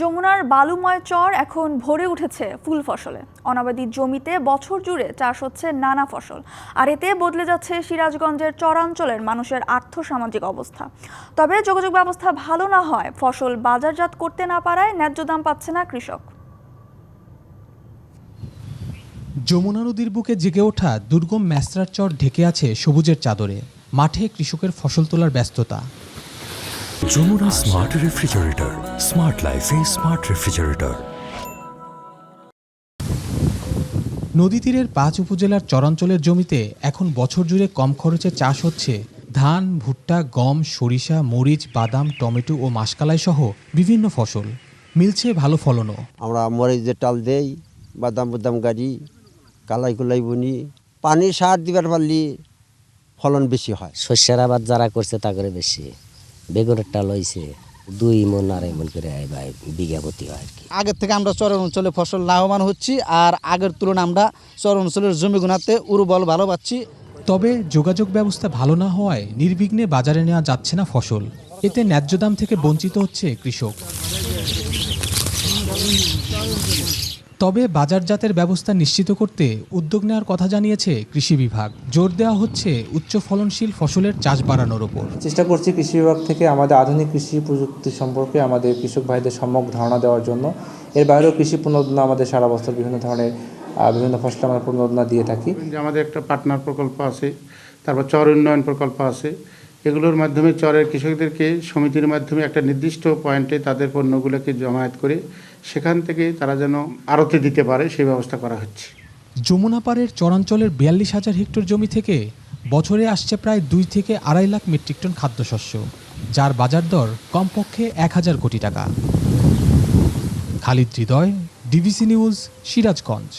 যমুনার বালুময় চর এখন ভরে উঠেছে ফুল ফসলে। অনাবাদী জমিতে বছর জুড়ে চাষ হচ্ছে নানা ফসল। আর এতে বদলে যাচ্ছে সিরাজগঞ্জের চরাঞ্চলের মানুষের আর্থ সামাজিক অবস্থা। তবে যোগাযোগ ব্যবস্থা ভালো না হয়, ফসল বাজারজাত করতে না পারায় ন্যায্য দাম পাচ্ছে না কৃষক। যমুনা নদীর বুকে জেগে ওঠা দুর্গম ম্যাস্ত্রার চর ঢেকে আছে সবুজের চাদরে। মাঠে কৃষকের ফসল তোলার ব্যস্ততা। যমুনা স্মার্ট রেফ্রিজারেটর স্মার্ট লাইফে স্মার্ট রেফ্রিজারেটর নদী তীরের পাঁচ উপজেলার চরাঞ্চলের জমিতে এখন বছর জুড়ে কম খরচে চাষ হচ্ছে ধান ভুট্টা গম সরিষা মরিচ বাদাম টমেটো ও মাসকালাই সহ বিভিন্ন ফসল। মিলছে ভালো ফলনও। আমরা মরিচের টাল দেই বাদাম বুদাম গাড়ি কালাই কুলাই বুনি পানি সার দিবার পারলি ফলন বেশি হয়। শস্যের আবাদ যারা করছে তা করে বেশি। বেগুনের টাল হয়েছে দুই মন আড়াই মন করে ভাই বিঘা প্রতি হয় আর কি আগের থেকে আমরা চর অঞ্চলে ফসল লাভবান হচ্ছি আর আগের তুলনায় আমরা চর অঞ্চলের জমি গুণাতে উর্বল ভালো পাচ্ছি। তবে যোগাযোগ ব্যবস্থা ভালো না হওয়ায় নির্বিঘ্নে বাজারে নেওয়া যাচ্ছে না ফসল। এতে ন্যায্য দাম থেকে বঞ্চিত হচ্ছে কৃষক। তবে বাজারজাতের ব্যবস্থা নিশ্চিত করতে উদ্যোগ নেওয়ার কথা জানিয়েছে কৃষি বিভাগ। জোর দেওয়া হচ্ছে উচ্চ ফলনশীল ফসলের চাষ বাড়ানোর ওপর। চেষ্টা করছি কৃষি বিভাগ থেকে আমাদের আধুনিক কৃষি প্রযুক্তি সম্পর্কে আমাদের কৃষক ভাইদের সম্যক ধারণা দেওয়ার জন্য। এর বাইরেও কৃষি পুনরুদ্ধার আমাদের সারা বছর বিভিন্ন ধরনের বিভিন্ন ফসল আমরা পুনরুদ্ধার দিয়ে থাকি। যে আমাদের একটা পার্টনার প্রকল্প আছে তারপর চর উন্নয়ন প্রকল্প আছে এগুলোর মাধ্যমে চরের কৃষকদেরকে সমিতির মাধ্যমে একটা নির্দিষ্ট পয়েন্টে তাদের পণ্যগুলোকে জমায়েত করে সেখান থেকে তারা যেন আড়তে দিতে পারে, সেই ব্যবস্থা করা হচ্ছে। যমুনা পাড়ের চরাঞ্চলের বিয়াল্লিশ হাজার হেক্টর জমি থেকে বছরে আসছে প্রায় দুই থেকে আড়াই লাখ মেট্রিক টন খাদ্যশস্য, যার বাজার দর কমপক্ষে এক হাজার কোটি টাকা। Khalid Hridoy, DBC news, Sirajganj.